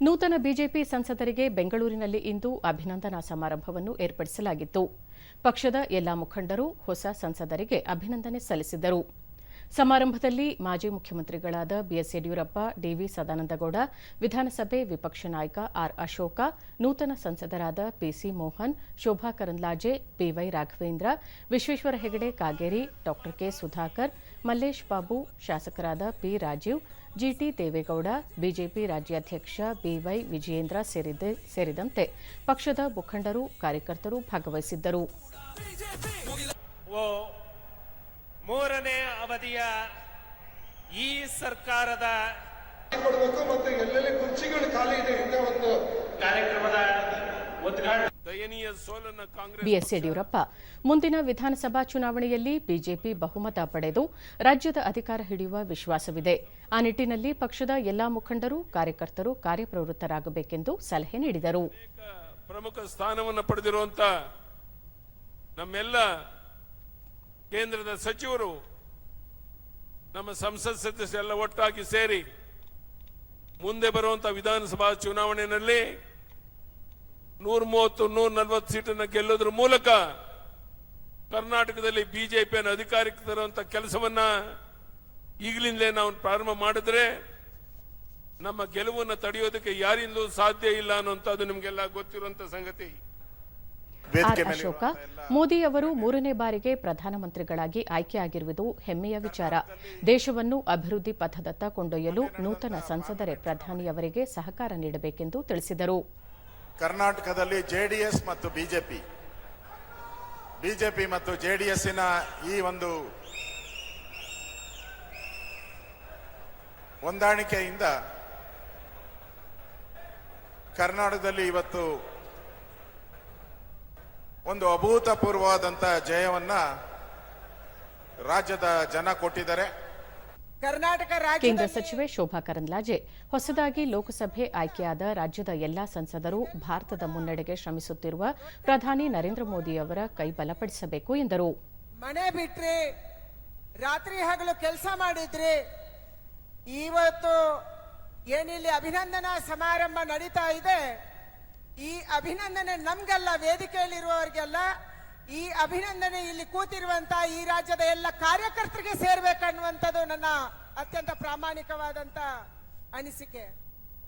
ನೂತನ ಬಿಜೆಪಿ ಸಂಸದರಿಗೆ ಬೆಂಗಳೂರಿನಲ್ಲಿ ಇಂದು ಅಭಿನಂದನಾ ಸಮಾರಂಭವನ್ನು ಏರ್ಪಡಿಸಲಾಗಿತ್ತು. ಪಕ್ಷದ ಎಲ್ಲಾ ಮುಖಂಡರು ಹೊಸ ಸಂಸದರಿಗೆ ಅಭಿನಂದನೆ ಸಲ್ಲಿಸಿದರು. ಸಮಾರಂಭದಲ್ಲಿ ಮಾಜಿ ಮುಖ್ಯಮಂತ್ರಿಗಳಾದ ಬಿಎಸ್ ಯಡಿಯೂರಪ್ಪ, ಡಿವಿ ಸದಾನಂದಗೌಡ, ವಿಧಾನಸಭೆ ವಿಪಕ್ಷ ನಾಯಕ ಆರ್. ಅಶೋಕ, ನೂತನ ಸಂಸದರಾದ ಪಿಸಿ ಮೋಹನ್, ಶೋಭಾ ಕರಂದ್ಲಾಜೆ ಬಿವೈ ರಾಘವೇಂದ್ರ, ವಿಶ್ವೇಶ್ವರ ಹೆಗಡೆ ಕಾಗೇರಿ ಡಾ ಕೆ. ಸುಧಾಕರ್, ಮಲ್ಲೇಶ್ ಬಾಬು, ಶಾಸಕರಾದ P. Rajeev, GT Deve Gowda, BJP ರಾಜ್ಯಾಧ್ಯಕ್ಷ ಬಿವೈ ವಿಜಯೇಂದ್ರ ಸೇರಿದೆ- ಸೇರಿದಂತೆ ಪಕ್ಷದ ಮುಖಂಡರು, ಕಾರ್ಯಕರ್ತರು ಭಾಗವಹಿಸಿದ್ದರು. ಮೂರನೇ ಅವಧಿಯ ಈ ಸರ್ಕಾರದ ಕೊಡಬೇಕು ಮತ್ತೆ ಎಲ್ಲೆಲ್ಲಿ ಕುರ್ಚಿಗಳು ಖಾಲಿ ಇದೆ ಅಂತ ಒಂದು ಕಾರ್ಯಕ್ರಮದ ಉದ್ಘಾಟನೆ ದಯನೀಯ ಸೋಲನ್ನ ಕಾಂಗ್ರೆಸ್ ಬಿಎಸ್ ಯಡಿಯೂರಪ್ಪ. ಮುಂದಿನ ವಿಧಾನಸಭಾ ಚುನಾವಣೆಯಲ್ಲಿ ಬಿಜೆಪಿ ಬಹುಮತ ಪಡೆದು ರಾಜ್ಯದ ಅಧಿಕಾರ ಹಿಡಿಯುವ ವಿಶ್ವಾಸವಿದೆ. ಆ ನಿಟ್ಟಿನಲ್ಲಿ ಪಕ್ಷದ ಎಲ್ಲಾ ಮುಖಂಡರು ಕಾರ್ಯಕರ್ತರು ಕಾರ್ಯಪ್ರವೃತ್ತರಾಗಬೇಕೆಂದು ಸಲಹೆ ನೀಡಿದರು. ಪ್ರಮುಖ ಸ್ಥಾನವನ್ನು ಪಡೆದಿರುವಂತ ನಮ್ಮೆಲ್ಲ ಕೇಂದ್ರದ ಸಚಿವರು ನಮ್ಮ ಸಂಸತ್ ಸದಸ್ಯರೆಲ್ಲ ಒಟ್ಟಾಗಿ ಸೇರಿ ಮುಂದೆ ಬರುವಂತ ವಿಧಾನಸಭಾ ಚುನಾವಣೆಯಲ್ಲಿ ನೂರ ಮೂವತ್ತು ನೂರ ನಲವತ್ತು ಸೀಟನ್ನು ಗೆಲ್ಲೋದ್ರ ಮೂಲಕ ಕರ್ನಾಟಕದಲ್ಲಿ ಬಿಜೆಪಿಯನ್ನು ಅಧಿಕಾರಕ್ಕೆ ತರುವಂತ ಕೆಲಸವನ್ನ ಈಗಲಿಂದಲೇ ನಾವು ಪ್ರಾರಂಭ ಮಾಡಿದ್ರೆ ನಮ್ಮ ಗೆಲುವನ್ನು ತಡೆಯೋದಕ್ಕೆ ಯಾರಿಂದಲೂ ಸಾಧ್ಯ ಇಲ್ಲ ಅನ್ನುವಂಥದ್ದು ನಿಮಗೆಲ್ಲ ಗೊತ್ತಿರುವಂತ ಸಂಗತಿ. ಆರ್ ಅಶೋಕ ಮೋದಿ ಅವರು ಮೂರನೇ ಬಾರಿಗೆ ಪ್ರಧಾನಮಂತ್ರಿಗಳಾಗಿ ಆಯ್ಕೆಯಾಗಿರುವುದು ಹೆಮ್ಮೆಯ ವಿಚಾರ. ದೇಶವನ್ನು ಅಭಿವೃದ್ಧಿ ಪಥದತ್ತ ಕೊಂಡೊಯ್ಯಲು ನೂತನ ಸಂಸದರೇ ಪ್ರಧಾನಿಯವರಿಗೆ ಸಹಕಾರ ನೀಡಬೇಕೆಂದು ತಿಳಿಸಿದರು. ಕರ್ನಾಟಕದಲ್ಲಿ ಜೆಡಿಎಸ್ ಮತ್ತು ಬಿಜೆಪಿ ಬಿಜೆಪಿ ಮತ್ತು ಜೆಡಿಎಸ್ನ ಈ ಒಂದು ಹೊಂದಾಣಿಕೆಯಿಂದ ಕರ್ನಾಟಕದಲ್ಲಿ ಇವತ್ತು ಒಂದು ಅಭೂತಪೂರ್ವವಾದಂಥ ಜಯವನ್ನ ರಾಜ್ಯದ ಜನ ಕೊಟ್ಟಿದ್ದಾರೆ. ಕರ್ನಾಟಕ ಕೇಂದ್ರ ಸಚಿವೆ ಶೋಭಾ ಕರಂದ್ಲಾಜೆ ಹೊಸದಾಗಿ ಲೋಕಸಭೆ ಆಯ್ಕೆಯಾದ ರಾಜ್ಯದ ಎಲ್ಲಾ ಸಂಸದರು ಭಾರತದ ಮುನ್ನಡೆಗೆ ಶ್ರಮಿಸುತ್ತಿರುವ ಪ್ರಧಾನಿ ನರೇಂದ್ರ ಮೋದಿ ಅವರ ಕೈ ಬಲಪಡಿಸಬೇಕು ಎಂದರು. ಮನೆ ಬಿಟ್ರಿ ರಾತ್ರಿ ಹಗಲು ಕೆಲಸ ಮಾಡಿದ್ರಿ ಇವತ್ತು ಏನಿಲ್ಲಿ ಅಭಿನಂದನಾ ಸಮಾರಂಭ ನಡೀತಾ ಇದೆ ಈ ಅಭಿನಂದನೆ ನಮ್ಗೆಲ್ಲ ವೇದಿಕೆಯಲ್ಲಿರುವವರಿಗೆಲ್ಲ, ಈ ಅಭಿನಂದನೆ ಇಲ್ಲಿ ಕೂತಿರುವಂತ ಈ ರಾಜ್ಯದ ಎಲ್ಲ ಕಾರ್ಯಕರ್ತರಿಗೆ ಸೇರ್ಬೇಕನ್ನುವಂಥದ್ದು ನನ್ನ ಅತ್ಯಂತ ಪ್ರಾಮಾಣಿಕವಾದಂತ ಅನಿಸಿಕೆ.